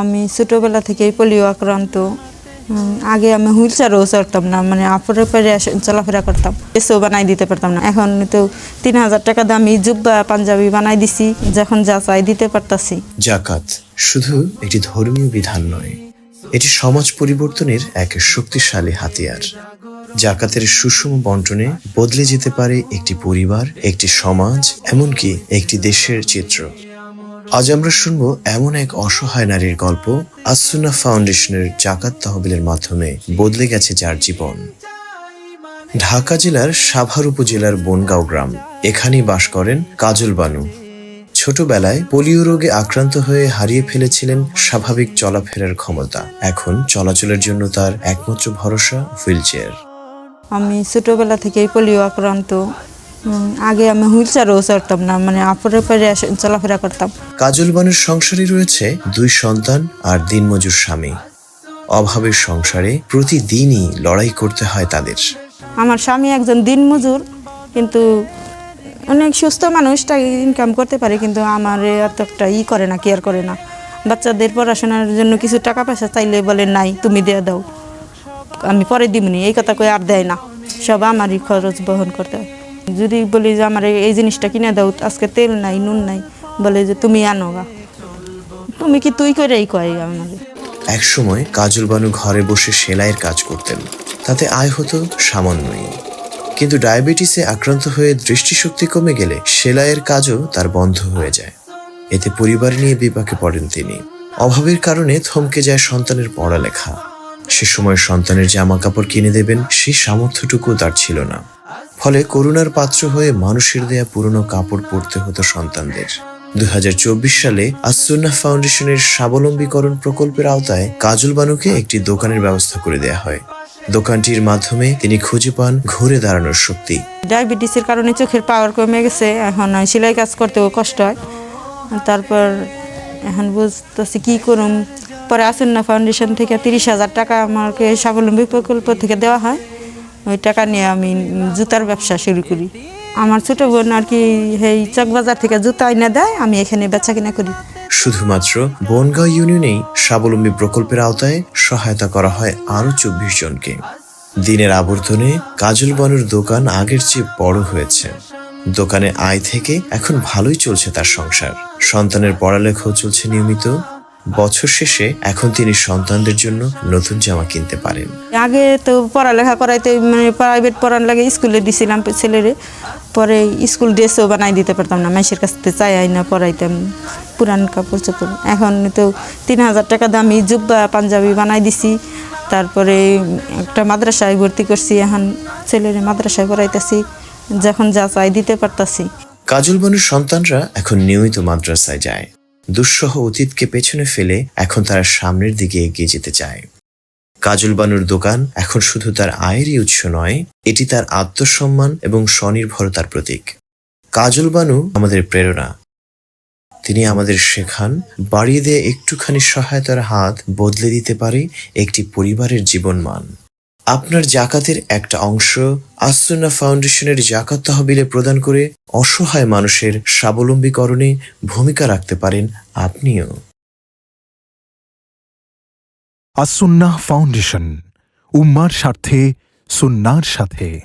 আমি ছোটোবেলা থেকেই পোলিও আক্রান্ত। আগে আমি হুইল চেয়ারও চড়তাম না মানে আপরে পরে চলাফেরা করতাম। এসেও বানাই দিতে পারতাম না। এখন তো তিন হাজার টাকা দামি জুব্বা, পাঞ্জাবি বানাই দিছি, যখন যা চাই দিতে পারতাছি। জাকাত শুধু একটি ধর্মীয় বিধান নয়, এটি সমাজ পরিবর্তনের এক শক্তিশালী হাতিয়ার। জাকাতের সুষম বন্টনে বদলে যেতে পারে একটি পরিবার, একটি সমাজ, এমনকি একটি দেশের চিত্র। আজ আমরা শুনব এমন এক অসহায় নারীর গল্প আসুনা ফাউন্ডেশনের জাকাত তহবিলের মাধ্যমে বদলে গেছে যার জীবন। ঢাকা জেলার সাভার উপজেলার বনগাঁও গ্রাম। এখানেই বাস করেন কাজল বানু। ছোটবেলায় পোলিও রোগে আক্রান্ত হয়ে হারিয়ে ফেলেছিলেন স্বাভাবিক চলাফেরার ক্ষমতা। এখন চলাচলের জন্য তার একমাত্র ভরসা হুইল চেয়ার আমি ছোটবেলা থেকেই পোলিও আক্রান্ত। আগে আমি হুইল চেয়ারও চড়তাম না মানে আপরে পরে চলাফেরা করতাম। কাজল বানুর সংসারে রয়েছে দুই সন্তান আর দিনমজুর স্বামী। অভাবের সংসারে প্রতিদিনই লড়াই করতে হয় তাদের। আমার স্বামী একজন দিনমজুর কিন্তু অনেক সুস্থ মানুষ তাই ইনকাম করতে পারে কিন্তু আমার এত একটা ই করে না কেয়ার করে না। বাচ্চাদের পড়াশোনার জন্য কিছু টাকা পয়সা চাইলে বলে নাই তুমি দিয়ে দাও। আমি পরে দিবনি এই কথা কই আর দেয় না। সব আমারই খরচ বহন করতে হয়। যদি বলি যে আমার এই জিনিসটা কিনে দাও, আজকে তেল নাই, নুন নাই, বলে যে তুমি আনো গা। তুমি কি তুই করেই কয় আমার একসময় কাজল বানু ঘরে বসে সেলাইয়ের কাজ করতেন। তাতে আয় হতো সামান্যই। কিন্তু ডায়াবেটিসে আক্রান্ত হয়ে দৃষ্টিশক্তি কমে গেলে সেলাইয়ের কাজও তার বন্ধ হয়ে যায়। এতে পরিবার নিয়ে বিপাকে পড়েন তিনি। অভাবের কারণে থমকে যায় সন্তানের পড়ালেখা। সে সময় সন্তানের জামা কাপড় কিনে দেবেন, সেই সামর্থ্যটুকু তার ছিল না। ফলে করুণার পাত্র হয়ে মানুষের দেয়া পুরনো কাপড় পরতে হতো সন্তানদের। দু হাজার চব্বিশ সালে আসুন্না ফাউন্ডেশনের স্বাবলম্বীকরণ প্রকল্পের আওতায় কাজল বানুকে একটি দোকানের ব্যবস্থা করে দেয়া হয়। দোকানটির মাধ্যমে তিনি খুঁজে পান ঘুরে দাঁড়ানোর শক্তি। ডায়াবেটিসের কারণে চোখের পাওয়ার কমে গেছে, এখন সেলাই কাজ করতেও কষ্ট হয়। তারপর এখন বুঝতেছি কী করুম। পরে আসন্না ফাউন্ডেশন থেকে তিরিশ হাজার টাকা আমাকে স্বাবলম্বী প্রকল্প থেকে দেওয়া হয়। ওই টাকা নিয়ে আমি জুতার ব্যবসা শুরু করি। আমার ছোট বোন আর কি এই চকবাজার থেকে জুতা এনে দেয়, আমি এখানে বেচা কিনা করি। শুধুমাত্র বনগাঁও ইউনিয়নেই স্বাবলম্বী প্রকল্পের আওতায় সহায়তা করা হয় আরও চব্বিশ জনকে। দিনের আবর্তনে কাজল বানুর দোকান আগের চেয়ে বড় হয়েছে। দোকানে আয় থেকে এখন ভালোই চলছে তার সংসার। সন্তানের পড়ালেখাও চলছে নিয়মিত। বছর শেষে এখন তিনি সন্তানদের জন্য নতুন জামা কিনতে পারেন। আগে তো পড়ালেখা করাইতে মানে প্রাইভেট পড়ার লাগে স্কুলে দিছিলাম ছেলেরে। পরে স্কুল ড্রেসও বানাই দিতে পারতাম না মাসের কাছ থেকে চাই আই না পড়াইতাম পুরান কাপড় চোপড়। এখন তো তিন হাজার টাকা দামি জুব্বা পাঞ্জাবি বানাই দিছি। তারপরে একটা মাদ্রাসায় ভর্তি করছি এখন ছেলেরে মাদ্রাসায় পড়াইতেছি যখন যা চাই দিতে পারতাছি। কাজল বানুর সন্তানরা এখন নিয়মিত মাদ্রাসায় যায়। দুঃসহ অতীতকে পেছনে ফেলে এখন তারা সামনের দিকে এগিয়ে যেতে চায়। কাজল বানুর দোকান এখন শুধু তার আয়েরই উৎস নয়, এটি তার আত্মসম্মান এবং স্বনির্ভরতার প্রতীক। কাজল বানু আমাদের প্রেরণা। তিনি আমাদের শেখান, বাড়িয়ে দেয়া একটুখানি সহায়তার হাত বদলে দিতে পারে একটি পরিবারের জীবনমান। আপনার জাকাতের একটা অংশ আসুন্না ফাউন্ডেশনের জাকাত তহবিলে প্রদান করে অসহায় মানুষের স্বাবলম্বীকরণে ভূমিকা রাখতে পারেন আপনিও। আসুন্না ফাউন্ডেশন, উম্মার স্বার্থে সুন্নার সাথে।